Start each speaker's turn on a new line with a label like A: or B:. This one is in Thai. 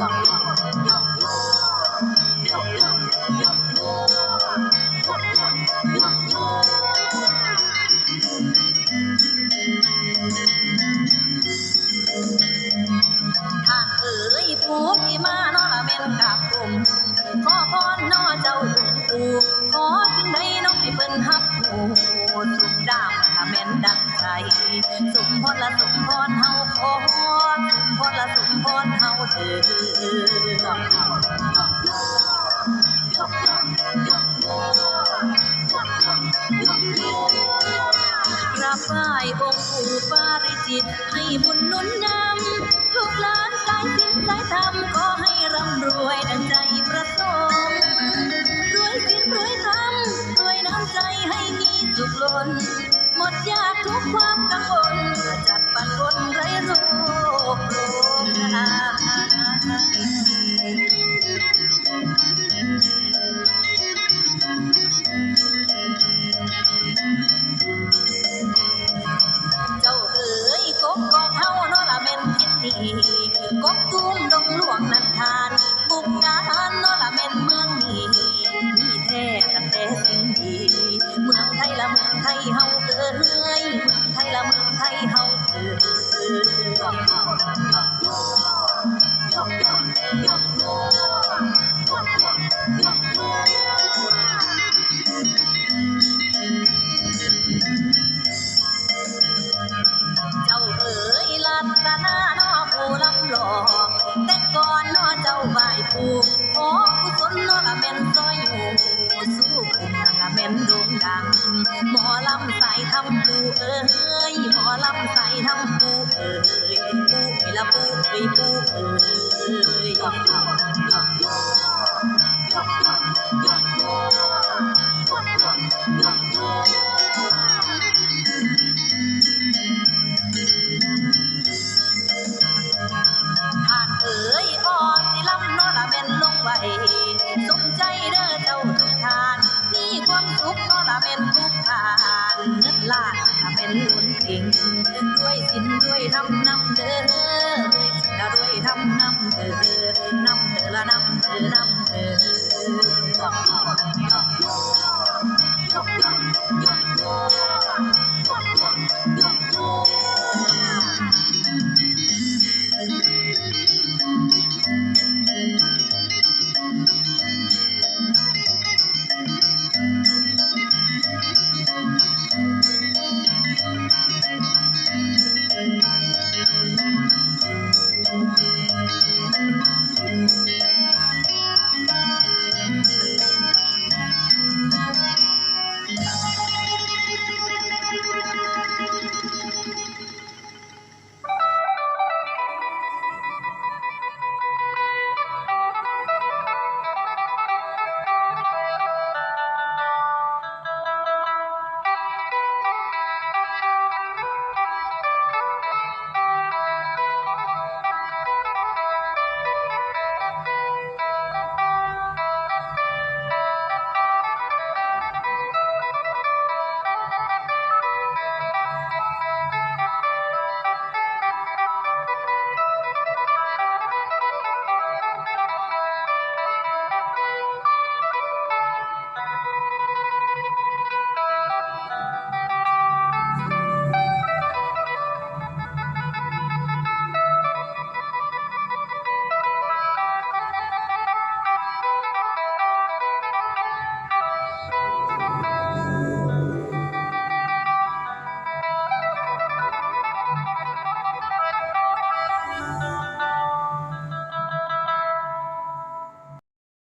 A: ท่านเอ๋ยผู้ที่มานนะเมนกับกลุ่มขอพรนอเจ้าหลวงปู่ขอสิ่งในน้องที่เพิ่นฮับหูสุดดาวิตให้บุญนุนนำทุกหลานสายสินสายธรรมก็ให้ร่ำรวยดังใจประสงค์รวยสินรวยธรรมรวยน้ำใจให้มีสุขล้นหมดยากทุกความกังวล